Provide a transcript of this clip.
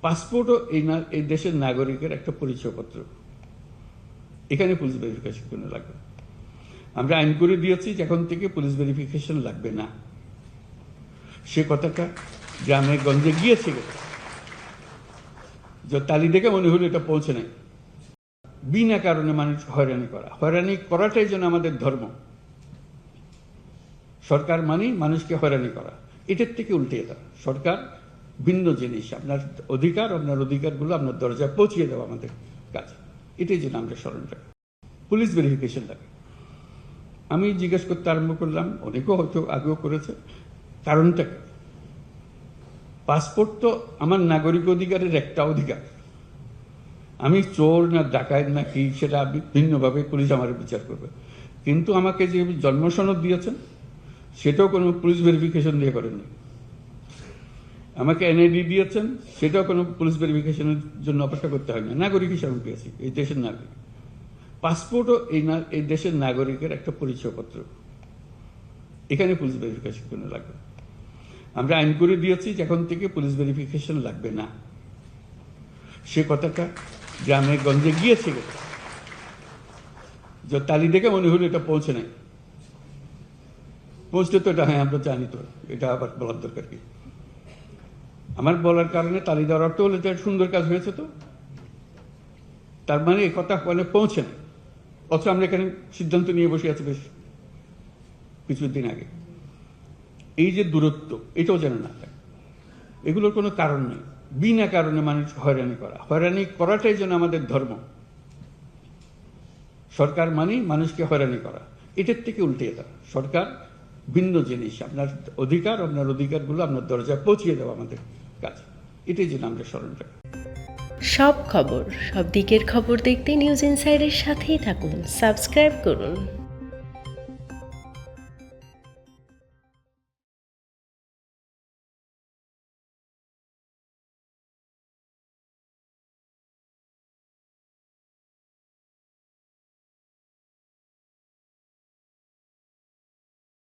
পাসপোর্টও এই না, এই দেশের নাগরিকের একটা পরিচয়পত্র। এখানে পুলিশ ভেরিফিকেশন লাগবে? আমরা আইন করে দিয়েছি যে এখন থেকে পুলিশ ভেরিফিকেশন লাগবে না। সে কথাটা গ্রামে গঞ্জে গিয়েছে যে তালি দেখে মনে হলো এটা পৌঁছে নাই। বিনা কারণে মানুষ হয়রানি করা। হয়রানি করাটাই যেন আমাদের ধর্ম। সরকার মানেই মানুষকে হয়রানি করা। এটার থেকে উল্টে দেওয়া সরকার ভিন্ন জিনিস, আপনার অধিকার, আপনার অধিকারগুলো আপনার দরজায় পৌঁছিয়ে দেওয়া আমাদের কাজ। এটাই যেন আমরা স্মরণ রাখি। পুলিশ ভেরিফিকেশন লাগে। আমি জিজ্ঞেস করতে আরম্ভ করলাম, অনেকেও হয়তো আগেও করেছে। কারণটা কি? পাসপোর্ট তো আমার নাগরিক অধিকারের একটা অধিকার। আমি চোর না ডাকাত না কি, সেটা আপনি ভিন্নভাবে পুলিশ আমার বিচার করবে। কিন্তু আমাকে যে জন্ম সনদ দিয়েছেন, সেটাও কোনো পুলিশ ভেরিফিকেশন দিয়ে করেননি। আমাকে এনআইডি দিয়েছেন, সেটাও কোনো পুলিশ ভেরিফিকেশনের জন্য অপেক্ষা করতে হয় না। নাগরিক হিসাবে আমি পেয়েছি, এই দেশের নাগরিক। পাসপোর্টও এই না, এই দেশের নাগরিকের একটা পরিচয়পত্র। এখানে পুলিশ ভেরিফিকেশন কোনো লাগবে? আমরা আইন করে দিয়েছি এখন থেকে পুলিশ ভেরিফিকেশন লাগবে না। সে কথাটা গ্রামে গঞ্জে গিয়েছে যে তালি দেখে মনে হলো এটা পৌঁছে নাই। পৌঁছতে তো এটা হ্যাঁ আমরা জানি তো, এটা আবার বলার দরকার কি? আমার বলার কারণে তালি দেওয়ার অর্থ হলো এটা সুন্দর কাজ হয়েছে তো। তার মানে এই কথা মানে পৌঁছে না। অথচ আমরা এখানে সিদ্ধান্ত নিয়ে বসে আছি বেশ কিছুদিন আগে। এই যে দূরত্ব, এটাও যেন না থাকে এগুলোর কোনো কারণ নেই। বিনা কারণে মানুষ হয়রানি করা। হয়রানি করাটাই যেন আমাদের ধর্ম। সরকার মানেই মানুষকে হয়রানি করা। এটার থেকে উল্টে দেওয়া। সরকার ভিন্ন জিনিস। আপনার অধিকার, আপনার অধিকারগুলো আপনার দরজায় পৌঁছিয়ে দেওয়া আমাদের। কাজ। এটাই যেন আমরা স্মরণ রাখি। সব খবর, সব দিকের খবর দেখতে নিউজ ইনসাইডের সাথেই থাকুন সাবস্ক্রাইব করুন।